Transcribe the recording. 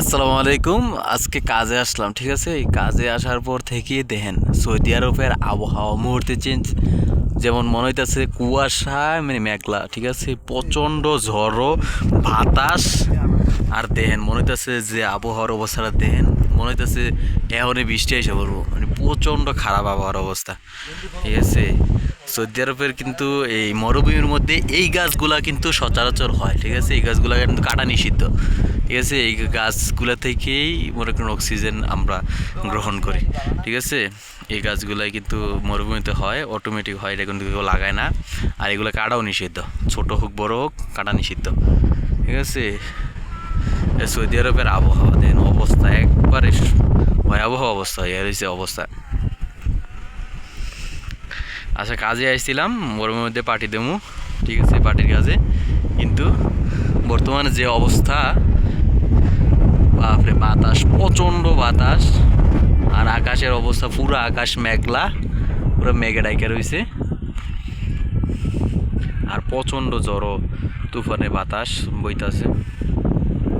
আসসালামু আলাইকুম। আজকে কাজে আসলাম, ঠিক আছে? এই কাজে আসার পর থেকে দেখেন, সৌদি আরবের আবহাওয়া মুহূর্তে চেঞ্জ যেমন মনে হইতেছে কুয়াশা মানে মেঘলা, ঠিক আছে? প্রচণ্ড ঝড়ো বাতাস। আর দেখেন, মনে হইতেছে যে আবহাওয়ার অবস্থাটা দেখেন মনে হইতেছে এখনই বৃষ্টি এসে পড়ব। মানে প্রচণ্ড খারাপ আবহাওয়ার অবস্থা। ঠিক আছে? সৌদি আরবের কিন্তু এই মরুভূমির মধ্যে এই গাছগুলা কিন্তু সচরাচর হয়, ঠিক আছে? এই গাছগুলা কিন্তু কাটা নিষিদ্ধ। ঠিক আছে? এই গাছগুলা থেকেই মনে করেন অক্সিজেন আমরা গ্রহণ করি। ঠিক আছে? এই গাছগুলাই কিন্তু মরুভূমিতে হয় অটোমেটিক হয়, এটা কিন্তু কেউ লাগায় না। আর এগুলো কাটাও নিষিদ্ধ। ছোট হোক, বড় হোক, কাটা নিষিদ্ধ। ঠিক আছে? সৌদি আরবের আবহাওয়া দেন অবস্থা ভয়াবহ অবস্থা হয়ে রয়েছে অবস্থা। আচ্ছা কাজে আসছিলাম মরুভূমির মধ্যে পার্টি দেবো, ঠিক আছে, পার্টির কাজে। কিন্তু বর্তমানে যে অবস্থা, বাপরে, বাতাস, প্রচণ্ড বাতাস, আর আকাশের অবস্থা পুরো আকাশ মেঘলা, পুরো মেঘে ডাইকে রয়েছে আর প্রচণ্ড জড়ো, তুফানে বাতাস বইতাছে।